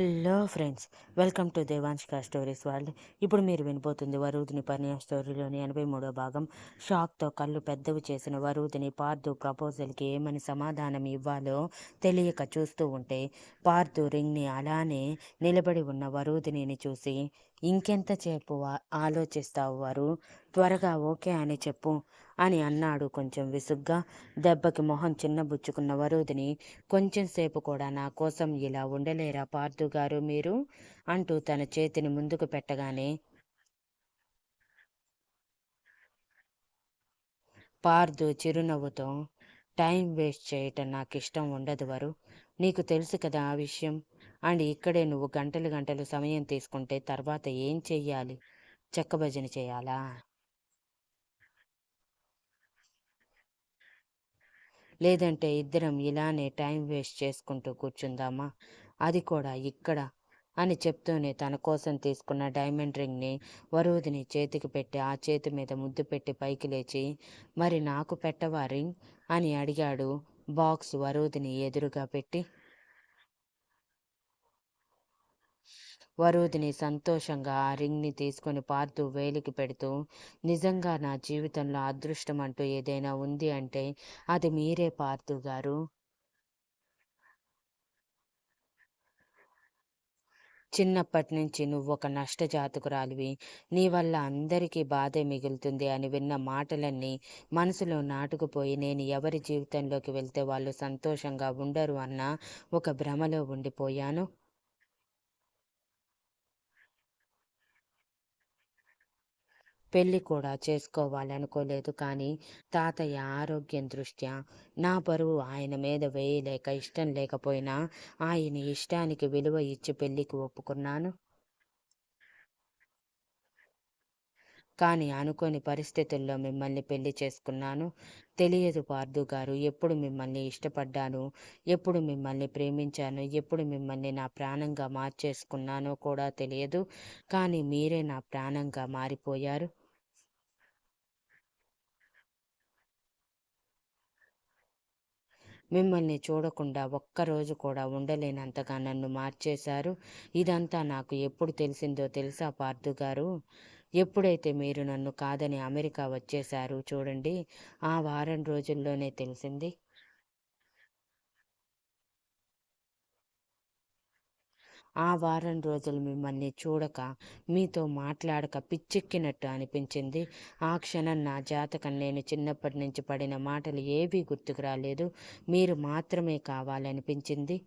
Hello friends welcome to Devanshika stories world ఇప్పుడు మీరు వినిపోతుంది వరుదిని పర్ణయ స్టోరీలోని ఎనభై మూడో భాగం. షాక్తో కళ్ళు పెద్దవి చేసిన వరుదిని పార్థు ప్రపోజల్కి ఏమని సమాధానం ఇవ్వాలో తెలియక చూస్తూ ఉంటే పార్థు రింగ్ని అలానే నిలబడి ఉన్న వరుదిని చూసి ఇంకెంతసేపు ఆలోచిస్తావు వారు. త్వరగా ఓకే అని చెప్పు అని అన్నాడు కొంచెం విసుగ్గా. దెబ్బకి మొహం చిన్నబుచ్చుకున్న వరుదిని కొంచెం సేపు కూడా నా కోసం ఇలా ఉండలేరా పార్థు గారు మీరు? అంటూ తన చేతిని ముందుకు పెట్టగానే పార్థు చిరునవ్వుతో టైం వేస్ట్ చేయటం నాకు ఇష్టం ఉండదు వరు. నీకు తెలుసు కదా ఆ విషయం. అండ్ ఇక్కడే నువ్వు గంటలు గంటలు సమయం తీసుకుంటే తర్వాత ఏం చెయ్యాలి? చెక్క భజన చేయాలా? లేదంటే ఇద్దరం ఇలానే టైం వేస్ట్ చేసుకుంటూ కూర్చుందామా? అది కూడా ఇక్కడ అని చెప్తూనే తన కోసం తీసుకున్న డైమండ్ రింగ్ని వరుదిని చేతికి పెట్టి ఆ చేతి మీద ముద్దు పెట్టి పైకి లేచి మరి నాకు పెట్టవా రింగ్? అని అడిగాడు బాక్స్ వరుదిని ఎదురుగా పెట్టి. వరుదిని సంతోషంగా ఆ రింగ్ని తీసుకొని పార్తూ వేలికి పెడుతూ నిజంగా నా జీవితంలో అదృష్టం అంటూ ఏదైనా ఉంది అంటే అది మీరే పార్థు గారు. చిన్నప్పటి నుంచి నువ్వు ఒక నష్టజాతకురాలివి. నీ వల్ల అందరికీ బాధే మిగులుతుంది అని విన్న మాటలన్నీ మనసులో నాటుకుపోయి నేను ఎవరి జీవితంలోకి వెళ్తే వాళ్ళు సంతోషంగా ఉండరు అన్న ఒక భ్రమలో ఉండిపోయాను. పెళ్ళి కూడా చేసుకోవాలనుకోలేదు కానీ తాతయ్య ఆరోగ్యం దృష్ట్యా నా పరువు ఆయన మీద వేయలేక ఇష్టం లేకపోయినా ఆయన ఇష్టానికి విలువ ఇచ్చి పెళ్ళికి ఒప్పుకున్నాను. కానీ అనుకోని పరిస్థితుల్లో మిమ్మల్ని పెళ్ళి చేసుకున్నాను. తెలియదు పార్దు గారు ఎప్పుడు మిమ్మల్ని ఇష్టపడ్డాను ఎప్పుడు మిమ్మల్ని ప్రేమించాను ఎప్పుడు మిమ్మల్ని నా ప్రాణంగా మార్చేసుకున్నానో కూడా తెలియదు. కానీ మీరే నా ప్రాణంగా మారిపోయారు. మిమ్మల్ని చూడకుండా ఒక్కరోజు కూడా ఉండలేనంతగా నన్ను మార్చేశారు. ఇదంతా నాకు ఎప్పుడు తెలిసిందో తెలుసా పార్థు గారు? ఎప్పుడైతే మీరు నన్ను కాదని అమెరికా వచ్చేశారు చూడండి ఆ వారం రోజుల్లోనే తెలిసింది. ఆ వారం రోజులు మిమ్మల్ని చూడక మీతో మాట్లాడక పిచ్చెక్కినట్టు అనిపించింది. ఆ క్షణం నా జాతకం నేను చిన్నప్పటి నుంచి పడిన మాటలు ఏవీ గుర్తుకు రాలేదు. మీరు మాత్రమే కావాలనిపించింది.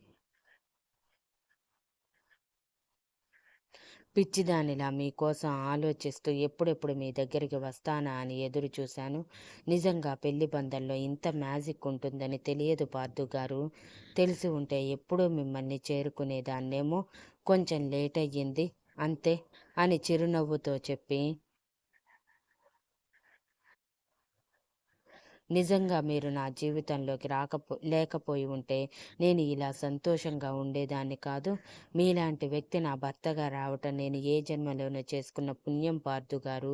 పిచ్చిదానిలా మీకోసం ఆలోచిస్తూ ఎప్పుడెప్పుడు మీ దగ్గరికి వస్తానా అని ఎదురు చూశాను. నిజంగా పెళ్ళి బంధంలో ఇంత మ్యాజిక్ ఉంటుందని తెలియదు పార్థు గారు. తెలిసి ఉంటే ఎప్పుడూ మిమ్మల్ని చేరుకునేదాన్నేమో కొంచెం లేట్ అయ్యింది అంతే అని చిరునవ్వుతో చెప్పి నిజంగా మీరు నా జీవితంలోకి రాకపో లేకపోయి ఉంటే నేను ఇలా సంతోషంగా ఉండేదాన్ని కాదు. మీలాంటి వ్యక్తి నా భర్తగా రావటం నేను ఏ జన్మలోనో చేసుకున్న పుణ్యం పార్థు గారు.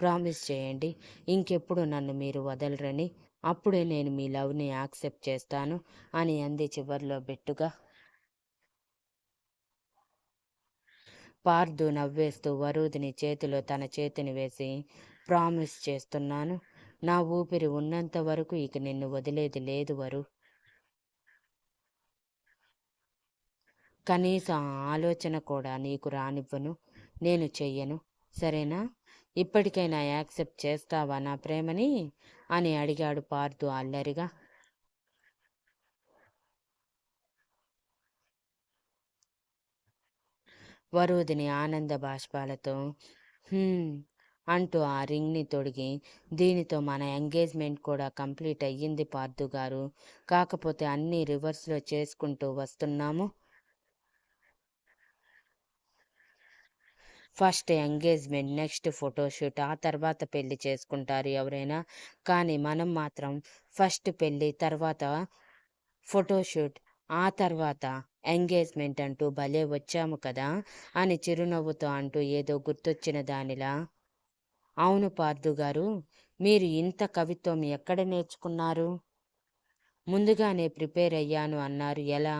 ప్రామిస్ చేయండి. ఇంకెప్పుడు నన్ను మీరు వదలరని. అప్పుడే నేను మీ లవ్ని యాక్సెప్ట్ చేస్తాను అని అంది చివరిలో బెట్టుగా. పార్థు నవ్వేస్తూ వరుదిని చేతిలో తన చేతిని వేసి ప్రామిస్ చేస్తున్నాను. నా ఊపిరి ఉన్నంత వరకు ఇక నిన్ను వదిలేది లేదు వరు. కనీసం ఆలోచన కూడా నీకు రానివ్వను నేను చెయ్యను. సరేనా? ఇప్పటికైనా యాక్సెప్ట్ చేస్తావా నా ప్రేమని? అని అడిగాడు పార్థు అల్లరిగా. వరుదిని ఆనంద బాష్పాలతో అంటూ ఆ రింగ్ని తొడిగి దీనితో మన ఎంగేజ్మెంట్ కూడా కంప్లీట్ అయ్యింది పార్థు గారు. కాకపోతే అన్నీ రివర్స్లో చేసుకుంటూ వస్తున్నాము. ఫస్ట్ ఎంగేజ్మెంట్ నెక్స్ట్ ఫోటోషూట్ ఆ తర్వాత పెళ్ళి చేసుకుంటారు ఎవరైనా. కానీ మనం మాత్రం ఫస్ట్ పెళ్ళి తర్వాత ఫోటోషూట్ ఆ తర్వాత ఎంగేజ్మెంట్ అంటూ భలే వచ్చాము కదా అని చిరునవ్వుతో అంటూ ఏదో గుర్తొచ్చిన దానిలా అవును పార్థు గారు మీరు ఇంత కవిత్వం ఎక్కడ నేర్చుకున్నారు? ముందుగానే ప్రిపేర్ అయ్యాను అన్నారు. ఎలా?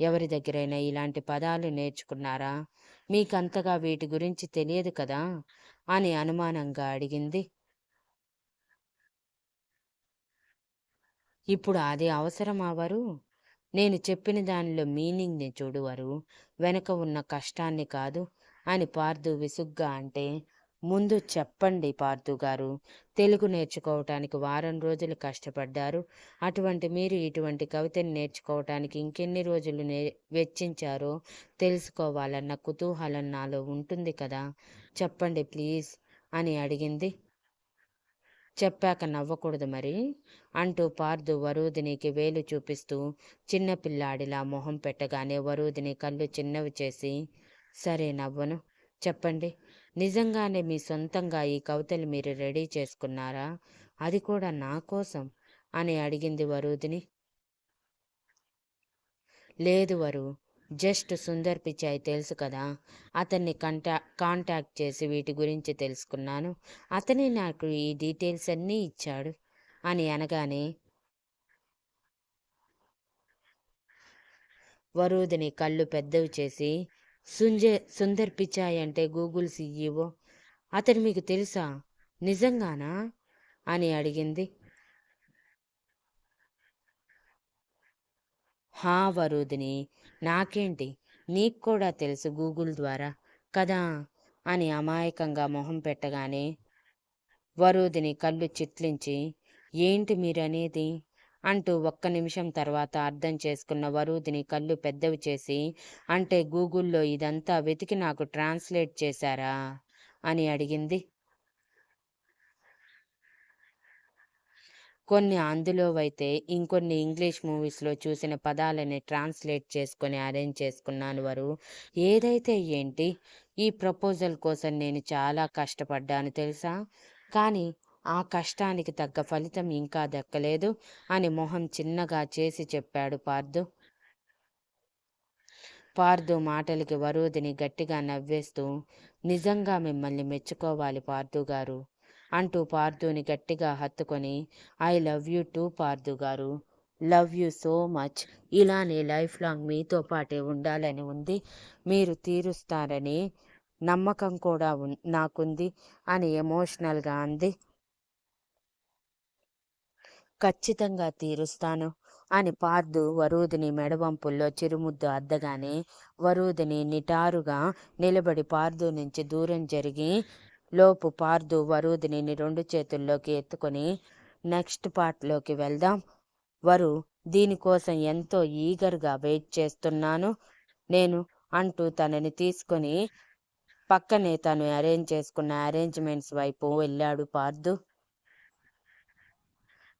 ఎవరి దగ్గరైనా ఇలాంటి పదాలు నేర్చుకున్నారా? మీకంతగా వీటి గురించి తెలియదు కదా? అని అనుమానంగా అడిగింది. ఇప్పుడు అది అవసరమా వరు? నేను చెప్పిన దానిలో మీనింగ్ని చూడువరు వెనక ఉన్న కష్టాన్ని కాదు అని పార్థు విసుగ్గా అంటే ముందు చెప్పండి పార్థు గారు. తెలుగు నేర్చుకోవటానికి వారం రోజులు కష్టపడ్డారు. అటువంటి మీరు ఇటువంటి కవితను నేర్చుకోవటానికి ఇంకెన్ని రోజులు నే వెచ్చించారో తెలుసుకోవాలన్న కుతూహలం నాలో ఉంటుంది కదా. చెప్పండి ప్లీజ్ అని అడిగింది. చెప్పాక నవ్వకూడదు మరి అంటూ పార్దు వరూదినికి వేలు చూపిస్తూ చిన్నపిల్లాడిలా మొహం పెట్టగానే వరూదిని కళ్ళు చిన్నవి చేసి సరే నవ్వను చెప్పండి. నిజంగానే మీ సొంతంగా ఈ కవితలు మీరు రెడీ చేసుకున్నారా? అది కూడా నా కోసం అని అడిగింది వరుదిని. లేదు వరు జస్ట్ సుందర్ పిచాయ్ తెలుసు కదా. అతన్ని కంటా కాంటాక్ట్ చేసి వీటి గురించి తెలుసుకున్నాను. అతనే నాకు ఈ డీటెయిల్స్ అన్నీ ఇచ్చాడు అని అనగానే వరుదిని కళ్ళు పెద్దవి చేసి సుంజే సుందర్ పిచాయ్ అంటే గూగుల్ సీఈఓ. అతను మీకు తెలుసా? నిజంగానా? అని అడిగింది. హా వరుదిని నాకేంటి? నీకు కూడా తెలుసు గూగుల్ ద్వారా కదా? అని అమాయకంగా మొహం పెట్టగానే వరుదిని కళ్ళు చిట్లించి ఏంటి మీరనేది? అంటూ ఒక్క నిమిషం తర్వాత అర్థం చేసుకున్న వరూధిని కళ్ళు పెద్దవి చేసి అంటే గూగుల్లో ఇదంతా వెతికి నాకు ట్రాన్స్లేట్ చేశారా? అని అడిగింది. కొన్ని అందులోవైతే ఇంకొన్ని ఇంగ్లీష్ మూవీస్లో చూసిన పదాలని ట్రాన్స్లేట్ చేసుకొని అరేంజ్ చేసుకున్నాను వారు. ఏదైతే ఏంటి? ఈ ప్రపోజల్ కోసం నేను చాలా కష్టపడ్డాను తెలుసా? కానీ ఆ కష్టానికి తగ్గ ఫలితం ఇంకా దక్కలేదు అని మొహం చిన్నగా చేసి చెప్పాడు పార్దు. పార్దు మాటలకి వరుదిని గట్టిగా నవ్వేస్తూ నిజంగా మిమ్మల్ని మెచ్చుకోవాలి పార్దు గారు అంటూ పార్థుని గట్టిగా హత్తుకొని I love you too Parthu garu. Love you so much. ఇలానే లైఫ్ లాంగ్ మీతో పాటే ఉండాలని ఉంది. మీరు తీరుస్తారని నమ్మకం కూడా నాకుంది అని ఎమోషనల్గా అంది. ఖచ్చితంగా తీరుస్తాను అని పార్దు వరూధిని మెడవంపుల్లో చిరుముద్దు అద్దగానే వరూధిని నిటారుగా నిలబడి పార్దు నుంచి దూరం జరిగి లోపు పార్దు వరూధిని రెండు చేతుల్లోకి ఎత్తుకొని నెక్స్ట్ పార్ట్లోకి వెళ్దాం. వరు దీనికోసం ఎంతో ఈగర్గా వెయిట్ చేస్తున్నాను. నేను అంటూ తనని తీసుకొని పక్కనే తను అరేంజ్ చేసుకున్న అరేంజ్మెంట్స్ వైపు వెళ్ళాడు పార్దు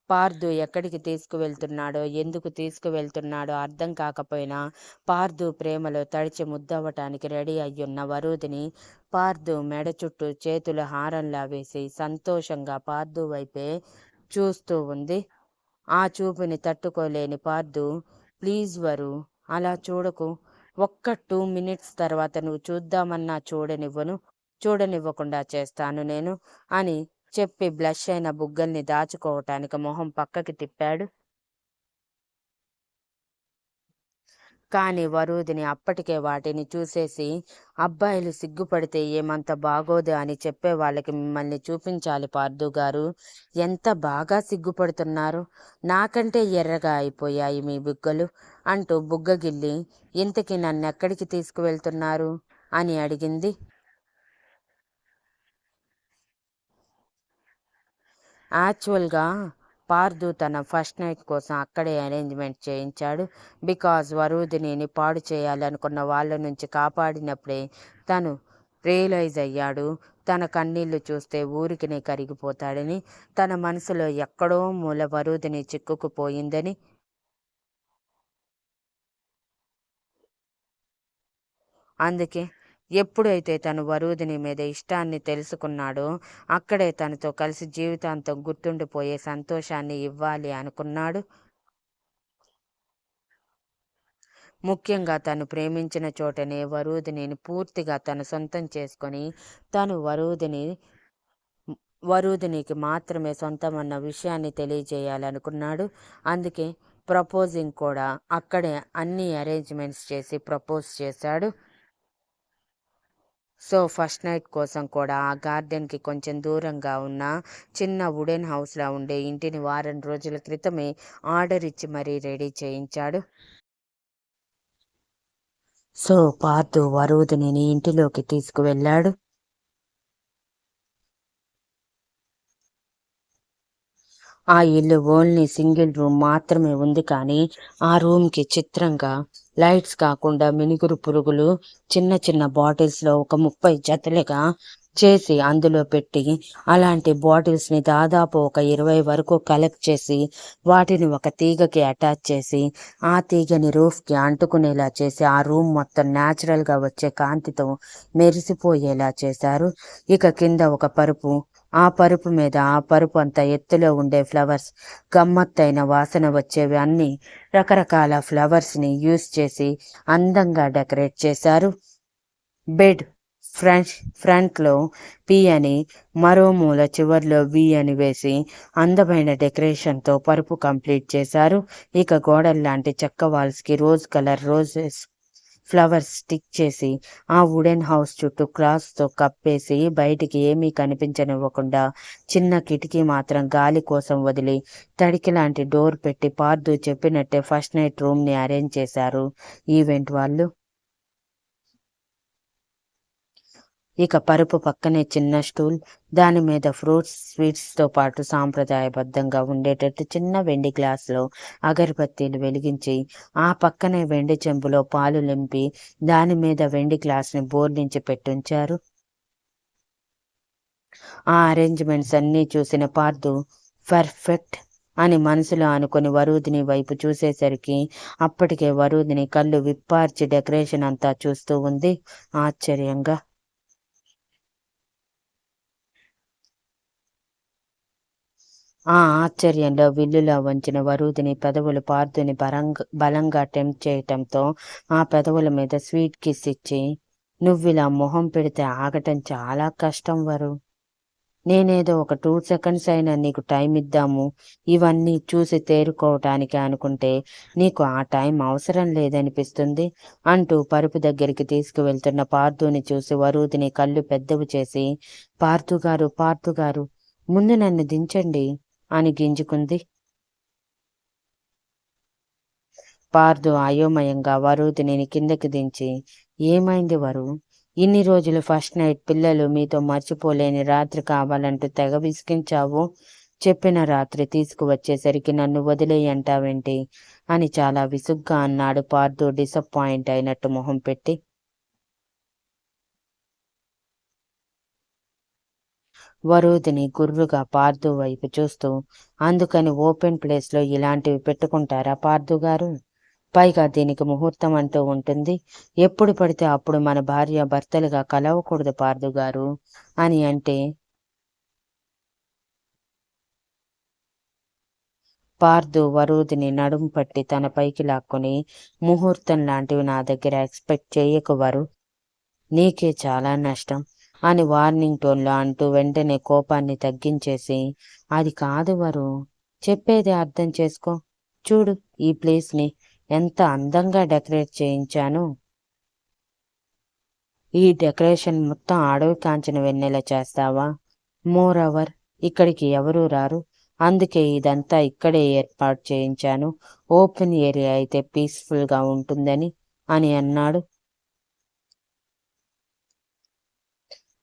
పార్దు ఎక్కడికి తీసుకువెళ్తున్నాడో ఎందుకు తీసుకువెళ్తున్నాడో అర్థం కాకపోయినా పార్దు ప్రేమలో తడిచి ముద్దవ్వటానికి రెడీ అయ్యున్న వరుదిని పార్దు మెడ చుట్టూ చేతుల హారంలా వేసి సంతోషంగా పార్దు వైపే చూస్తూ ఉంది. ఆ చూపుని తట్టుకోలేని పార్దు ప్లీజ్ వరు అలా చూడకు. ఒక్క టూ మినిట్స్ తర్వాత నువ్వు చూద్దామన్నా చూడనివ్వను చూడనివ్వకుండా చేస్తాను నేను అని చెప్పి బ్లష్ అయిన బుగ్గల్ని దాచుకోవటానికి మొహం పక్కకి తిప్పాడు. కానీ వరుదిని అప్పటికే వాటిని చూసేసి అబ్బాయిలు సిగ్గుపడితే ఏమంత బాగోదు అని చెప్పే వాళ్ళకి మిమ్మల్ని చూపించాలి పార్దు గారు. ఎంత బాగా సిగ్గుపడుతున్నారు? నాకంటే ఎర్రగా అయిపోయాయి మీ బుగ్గలు అంటూ బుగ్గగిల్లి ఇంతకీ నన్నెక్కడికి తీసుకువెళ్తున్నారు? అని అడిగింది. యాక్చువల్గా పార్దు తన ఫస్ట్ నైట్ కోసం అక్కడే అరేంజ్మెంట్ చేయించాడు. బికాజ్ వరుదినిని పాడు చేయాలనుకున్న వాళ్ళ నుంచి కాపాడినప్పుడే తను రియలైజ్ అయ్యాడు. తన కన్నీళ్ళు చూస్తే ఊరికినే కరిగిపోతాడని తన మనసులో ఎక్కడో మూల వరుదిని చిక్కుకుపోయిందని అందుకే ఎప్పుడైతే తను వరుదిని మీద ఇష్టాన్ని తెలుసుకున్నాడో అక్కడే తనతో కలిసి జీవితాంతం గుర్తుండిపోయే సంతోషాన్ని ఇవ్వాలి అనుకున్నాడు. ముఖ్యంగా తను ప్రేమించిన చోటనే వరుదిని పూర్తిగా తన సొంతం చేసుకొని తను వరుదిని వరుదినికి మాత్రమే సొంతం అన్న విషయాన్ని తెలియజేయాలనుకున్నాడు. అందుకే ప్రపోజింగ్ కూడా అక్కడే అన్ని అరేంజ్మెంట్స్ చేసి ప్రపోజ్ చేశాడు. సో ఫస్ట్ నైట్ కోసం కూడా ఆ గార్డెన్కి కొంచెం దూరంగా ఉన్న చిన్న వుడెన్ హౌస్లో ఉండే ఇంటిని వారం రోజుల క్రితమే ఆర్డర్ ఇచ్చి మరీ రెడీ చేయించాడు. సో పార్థు వరుదిని ఇంటిలోకి తీసుకువెళ్ళాడు. ఆ ఇల్లు ఓన్లీ సింగిల్ రూమ్ మాత్రమే ఉంది కానీ ఆ రూమ్కి చిత్రంగా లైట్స్ కాకుండా మినుగురు పురుగులు చిన్న చిన్న బాటిల్స్లో ఒక ముప్పై జతలుగా చేసి అందులో పెట్టి అలాంటి బాటిల్స్ని దాదాపు ఒక ఇరవై వరకు కలెక్ట్ చేసి వాటిని ఒక తీగకి అటాచ్ చేసి ఆ తీగని రూఫ్కి అంటుకునేలా చేసి ఆ రూమ్ మొత్తం న్యాచురల్గా వచ్చే కాంతితో మెరిసిపోయేలా చేశారు. ఇక కింద ఒక పరుపు ఆ పరుపు మీద ఆ పరుపు అంత ఎత్తులో ఉండే ఫ్లవర్స్ గమ్మత్తైన వాసన వచ్చేవి అన్ని రకరకాల ఫ్లవర్స్ని యూస్ చేసి అందంగా డెకరేట్ చేశారు. బెడ్ ఫ్రంట్ ఫ్రంట్లో పి అని మరో మూల చివర్లో వి అని వేసి అందమైన డెకరేషన్తో పరుపు కంప్లీట్ చేశారు. ఇక గోడల్లాంటి చెక్క వాల్స్కి rose colour roses flowers stick చేసి ఆ వుడెన్ హౌస్ చుట్టూ క్లాస్తో కప్పేసి బయటికి ఏమీ కనిపించనివ్వకుండా చిన్న కిటికీ మాత్రం గాలి కోసం వదిలి తడికి లాంటి డోర్ పెట్టి పార్దు చెప్పినట్టే ఫస్ట్ నైట్ రూమ్ని అరేంజ్ చేశారు. ఈవెంట్ వాళ్ళు ఇక పరుపు పక్కనే చిన్న స్టూల్ దాని మీద ఫ్రూట్స్ స్వీట్స్తో పాటు సాంప్రదాయబద్ధంగా ఉండేటట్టు చిన్న వెండి గ్లాసులో అగరబత్తీలు వెలిగించి ఆ పక్కనే వెండి చెంబులో పాలు నింపి దాని మీద వెండి గ్లాస్ని బోర్లించి పెట్టుంచారు. ఆ అరేంజ్మెంట్స్ అన్నీ చూసిన పార్దు పర్ఫెక్ట్ అని మనసులో అనుకుని వరుదిని వైపు చూసేసరికి అప్పటికే వరుదిని కళ్ళు విప్పార్చి డెకరేషన్ అంతా చూస్తూ ఉంది. ఆశ్చర్యంగా ఆ ఆశ్చర్యంలో విల్లులా వంచిన వరుదిని పెదవులు పార్థుని బలంగా బలంగా టెంప్ట్ చేయటంతో ఆ పెదవుల మీద స్వీట్ కిస్ ఇచ్చి నువ్విలా మొహం పెడితే ఆగటం చాలా కష్టం వరు. నేనేదో ఒక టూ సెకండ్స్ అయినా నీకు టైం ఇద్దాము. ఇవన్నీ చూసి తేరుకోవటానికి అనుకుంటే నీకు ఆ టైం అవసరం లేదనిపిస్తుంది అంటూ పరుపు దగ్గరికి తీసుకువెళ్తున్న పార్థుని చూసి వరూదిని కళ్ళు పెద్దవి చేసి పార్థు గారు పార్థు గారు ముందు నన్ను దించండి. అని గింజుకుంది. పార్దు అయోమయంగా వరుదిని కిందకి దించి ఏమైంది వరు? ఇన్ని రోజులు ఫస్ట్ నైట్ పిల్లలు మీతో మర్చిపోలేని రాత్రి కావాలంటూ తెగ విసిగించావు. చెప్పిన రాత్రి తీసుకువచ్చేసరికి నన్ను వదిలేయంటావేంటి అని చాలా విసుగ్గా అన్నాడు పార్దు డిసప్పాయింట్ అయినట్టు మొహం పెట్టి. వరుదిని గుర్రుగా పార్దు వైపు చూస్తూ అందుకని ఓపెన్ ప్లేస్లో ఇలాంటివి పెట్టుకుంటారా పార్దు గారు? పైగా దీనికి ముహూర్తం అంటూ ఉంటుంది. ఎప్పుడు పడితే అప్పుడు మన భార్య భర్తలుగా కలవకూడదు పార్దు గారు అని అంటే పార్దు వరుదిని నడుము పట్టి తన పైకి లాక్కొని ముహూర్తం లాంటివి నా దగ్గర ఎక్స్పెక్ట్ చేయకు వరు నీకే చాలా నష్టం. అని వార్నింగ్ టోన్లో అంటూ వెంటనే కోపాన్ని తగ్గించేసి అది కాదు వరు చెప్పేది అర్థం చేసుకో. చూడు ఈ ప్లేస్ని ఎంత అందంగా డెకరేట్ చేయించాను. ఈ డెకరేషన్ మొత్తం అడవి కాంచిన వెన్నెల చేస్తావా? మోర్ అవర్ ఇక్కడికి ఎవరూ రారు. అందుకే ఇదంతా ఇక్కడే ఏర్పాటు చేయించాను. ఓపెన్ ఏరియా అయితే పీస్ఫుల్గా ఉంటుందని అని అన్నాడు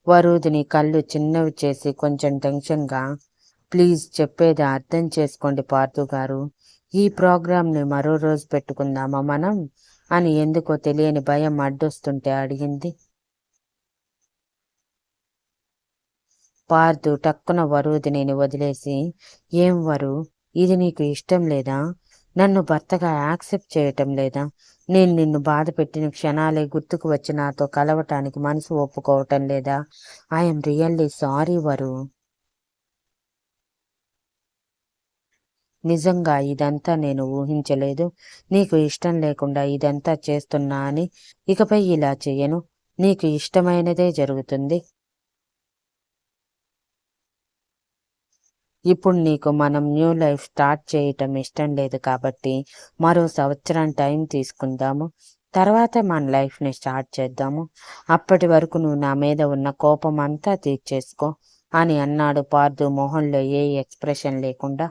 వరుదిని కళ్ళు చిన్నవి చేసి కొంచెం టెన్షన్గా ప్లీజ్ చెప్పేది అర్థం చేసుకోండి పార్థు గారు. ఈ ప్రోగ్రాంని మరో రోజు పెట్టుకుందామా మనం? అని ఎందుకో తెలియని భయం అడ్డొస్తుంటే అడిగింది. పార్థు టక్కున వరుదిని వదిలేసి ఏం వరు? ఇది నీకు ఇష్టం లేదా? నన్ను భర్తగా యాక్సెప్ట్ చేయటం లేదా? నేను నిన్ను బాధ పెట్టిన క్షణాలే గుర్తుకు వచ్చి నాతో కలవటానికి మనసు ఒప్పుకోవటం లేదా? ఐఎమ్ రియల్లీ సారీ వరు నిజంగా ఇదంతా నేను ఊహించలేదు. నీకు ఇష్టం లేకుండా ఇదంతా చేస్తున్నా అని ఇకపై ఇలా చేయను నీకు ఇష్టమైనదే జరుగుతుంది. ఇప్పుడు నీకు మనం న్యూ లైఫ్ స్టార్ట్ చేయటం ఇష్టం లేదు కాబట్టి మరో సంవత్సరం టైం తీసుకుందాము. తర్వాత మన లైఫ్ని స్టార్ట్ చేద్దాము. అప్పటి వరకు నువ్వు నా మీద ఉన్న కోపం అంతా తీర్చేసుకో అని అన్నాడు పార్థు మొహంలో ఏ ఎక్స్ప్రెషన్ లేకుండా.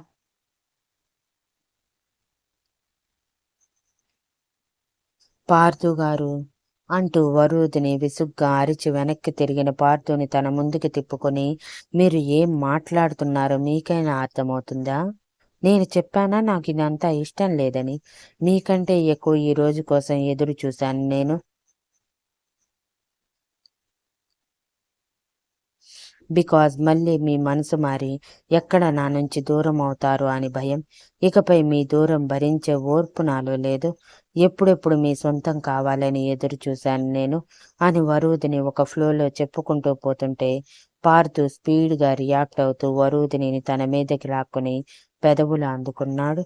పార్థు గారు అంటూ వరుదిని విసుగ్గా అరిచి వెనక్కి తిరిగిన పార్థుని తన ముందుకి తిప్పుకొని మీరు ఏం మాట్లాడుతున్నారో మీకైనా అర్థమవుతుందా? నేను చెప్పానా నాకు ఇదంతా ఇష్టం లేదని? మీకంటే ఎక్కువ ఈ రోజు కోసం ఎదురు చూశాను నేను. బికాజ్ మళ్ళీ మీ మనసు మారి ఎక్కడ నా నుంచి దూరం అవుతారు అని భయం. ఇకపై మీ దూరం భరించే ఓర్పు నాలో లేదు. ఎప్పుడెప్పుడు మీ సొంతం కావాలని ఎదురు చూశాను నేను అని వరుదిని ఒక ఫ్లోలో చెప్పుకుంటూ పోతుంటే పార్థు స్పీడ్గా రియాక్ట్ అవుతూ వరుదిని తన మీదకి లాక్కుని పెదవులు అందుకున్నాడు.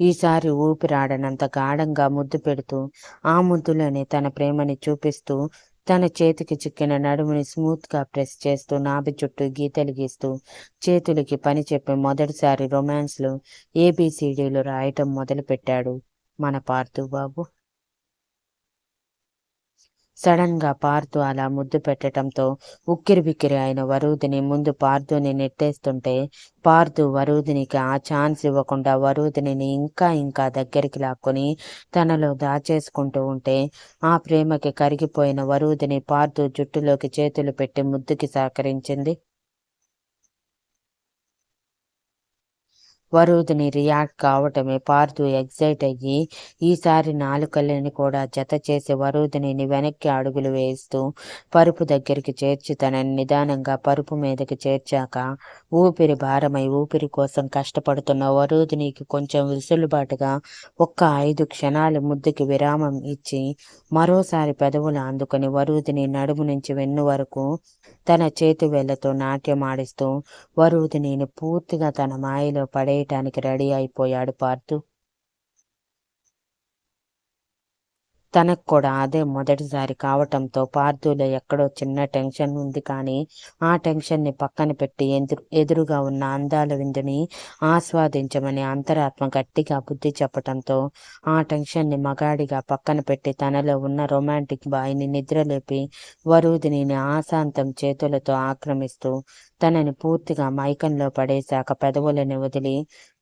ఈసారి ఊపిరాడనంత గాఢంగా ముద్దు పెడుతూ ఆ ముద్దులోనే తన ప్రేమని చూపిస్తూ తన చేతికి చిక్కిన నడుముని స్మూత్గా ప్రెస్ చేస్తూ నాభి చుట్టూ గీతలు గీస్తూ చేతులకి పని చెప్పి మొదటిసారి రొమాన్స్లో ఏబిసిడీలు రాయటం మొదలుపెట్టాడు మన పార్థు బాబు సడన్గా పార్థు అలా ముద్దు పెట్టడంతో ఉక్కిరి బిక్కిరి అయిన వరుదిని ముందు పార్థుని నెట్టేస్తుంటే పార్థు వరుదినికి ఆ ఛాన్స్ ఇవ్వకుండా వరుదిని ఇంకా ఇంకా దగ్గరికి లాక్కొని తనలో దాచేసుకుంటూ ఉంటే ఆ ప్రేమకి కరిగిపోయిన వరుదిని పార్థు జుట్టులోకి చేతులు పెట్టి ముద్దుకి సహకరించింది. వరుదిని రియాక్ట్ కావటమే పార్థు ఎగ్జైట్ అయ్యి ఈసారి నాలుకల్ని కూడా జత చేసి వరుదిని వెనక్కి అడుగులు వేస్తూ పరుపు దగ్గరికి చేర్చి తనని నిదానంగా పరుపు మీదకి చేర్చాక ఊపిరి భారమై ఊపిరి కోసం కష్టపడుతున్న వరుదినికి కొంచెం విసులుబాటుగా ఒక్క ఐదు క్షణాలు ముద్దుకి విరామం ఇచ్చి మరోసారి పెదవులు అందుకుని వరుదిని నడుము నుంచి వెన్ను వరకు తన చేతి వేళ్ళతో నాట్యం ఆడిస్తూ వరుదిని పూర్తిగా తన మాయలో పడే పడేయటానికి రెడీ అయిపోయాడు పార్థు. తనకు కూడా అదే మొదటిసారి కావటంతో పార్థులో ఎక్కడో చిన్న టెన్షన్ ఉంది కానీ ఆ టెన్షన్ని పక్కన పెట్టి ఎదురు ఎదురుగా ఉన్న అందాల విందుని ఆస్వాదించమని అంతరాత్మ గట్టిగా బుద్ధి చెప్పటంతో ఆ టెన్షన్ని మగాడిగా పక్కన పెట్టి తనలో ఉన్న రొమాంటిక్ బాయ్ని నిద్రలేపి వరుదిని ఆశాంతం చేతులతో ఆక్రమిస్తూ తనని పూర్తిగా మైకంలో పడేశాక పెదవులని వదిలి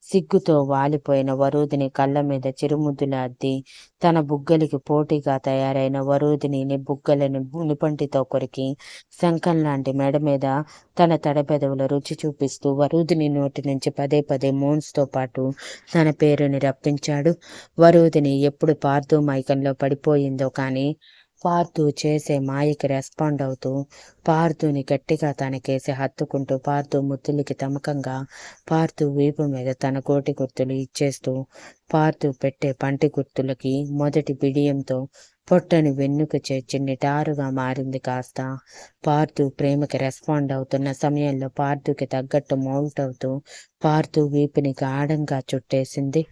సిగ్గుతో వాలిపోయిన వరుదిని కళ్ళ మీద చిరుముద్దులు అద్ది తన బుగ్గలికి పోటీగా తయారైన వరూదిని బుగ్గలని నిపంటితో కొరికి శంఖం లాంటి మెడ మీద తన తడపెదవుల రుచి చూపిస్తూ వరూదిని నోటి నుంచి పదే పదే మోన్స్తో పాటు తన పేరుని రప్పించాడు. వరుదిని ఎప్పుడు పార్థు మైకంలో పడిపోయిందో కానీ పార్థు చేసే మాయకి రెస్పాండ్ అవుతూ పార్థుని గట్టిగా తనకేసి హత్తుకుంటూ పార్థు ముద్దులకి తమకంగా పార్థు వీపు మీద తన కోటి గుర్తులు ఇచ్చేస్తూ పార్థు పెట్టే పంటి గుర్తులకి మొదటి బిడియంతో పొట్టని వెన్నుక చేర్చి నిటారుగా మారింది కాస్త. పార్థు ప్రేమకి రెస్పాండ్ అవుతున్న సమయంలో పార్థుకి తగ్గట్టు మౌల్ట్ అవుతూ పార్థు వీపుని గాఢంగా చుట్టేసింది.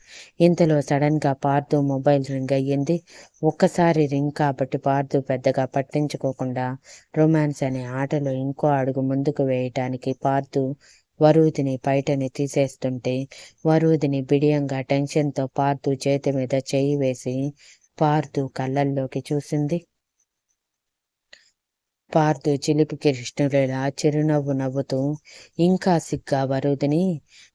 ఇంతలో సడన్గా పార్థు మొబైల్ రింగ్ అయ్యింది. ఒక్కసారి రింగ్ కాబట్టి పార్థు పెద్దగా పట్టించుకోకుండా రొమాన్స్ అనే ఆటలో ఇంకో అడుగు ముందుకు వేయటానికి పార్థు వరుదిని బయటని తీసేస్తుంటే వరుదిని బిడియంగా టెన్షన్తో పార్థు చేతి మీద చేయి వేసి పార్థు కళ్ళల్లోకి చూసింది. పార్థు చిలిపి కృష్ణుడిలా చిరునవ్వు నవ్వుతూ ఇంకా సిగ్గా వరుదిని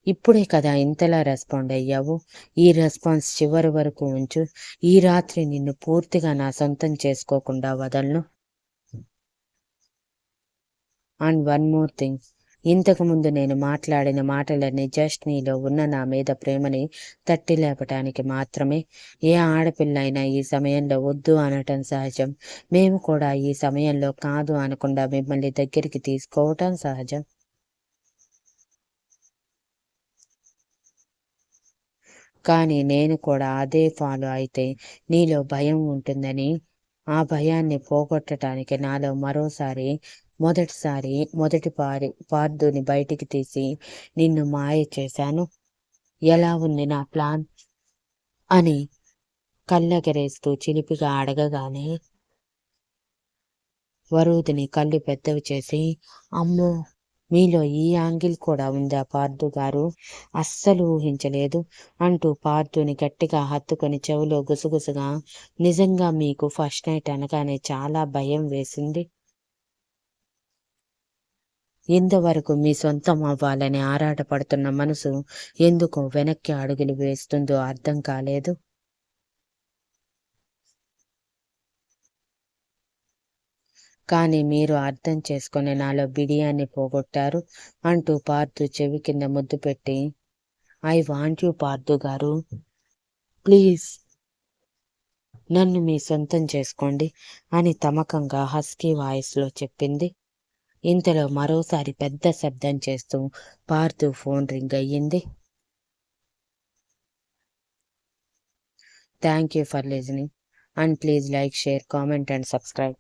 ఇప్పుడే కదా ఇంతలా రెస్పాండ్ అయ్యావు? ఈ రెస్పాన్స్ చివరి వరకు ఉంచు. ఈ రాత్రి నిన్ను పూర్తిగా నా సొంతం చేసుకోకుండా వదలను. అండ్ వన్ మోర్ థింగ్ ఇంతకుముందు నేను మాట్లాడిన మాటలన్నీ జస్ట్ నీలో ఉన్న నా మీద ప్రేమని తట్టి లేపటానికి మాత్రమే. ఏ ఆడపిల్ల అయినా ఈ సమయంలో వద్దు అనటం సహజం. మేము కూడా ఈ సమయంలో కాదు అనకుండా మిమ్మల్ని దగ్గరికి తీసుకోవటం సహజం. కానీ నేను కూడా అదే ఫాలో అయితే నీలో భయం ఉంటుందని ఆ భయాన్ని పోగొట్టడానికి నాలో మరోసారి మొదటిసారి మొదటి పారి పార్థుని బయటికి తీసి నిన్ను మాయ చేశాను. ఎలా ఉంది నా ప్లాన్? అని కళ్ళెగరేస్తూ చిలిపిగా అడగగానే వరుదిని కళ్ళు పెద్దవి చేసి అమ్మో మీలో ఈ యాంగిల్ కూడా ఉందా పార్థు గారు? అస్సలు ఊహించలేదు అంటూ పార్థుని గట్టిగా హత్తుకొని చెవిలో గుసగుసగా నిజంగా మీకు ఫస్ట్ నైట్ అనగానే చాలా భయం వేసింది. ఇంతవరకు మీ సొంతం అవ్వాలని ఆరాటపడుతున్న మనసు ఎందుకు వెనక్కి అడుగులు వేస్తుందో అర్థం కాలేదు. కానీ మీరు అర్థం చేసుకుని నాలో బిడియాన్ని పోగొట్టారు అంటూ పార్థు చెవి కింద ముద్దు పెట్టి ఐ వాంట్ యూ పార్థు గారు. ప్లీజ్ నన్ను మీ సొంతం చేసుకోండి అని తమకంగా హస్కీ వాయిస్లో చెప్పింది. ఇంతలో మరోసారి పెద్ద శబ్దం చేస్తూ పార్థు ఫోన్ రింగ్ అయ్యింది. Thank you for listening and please like share comment and subscribe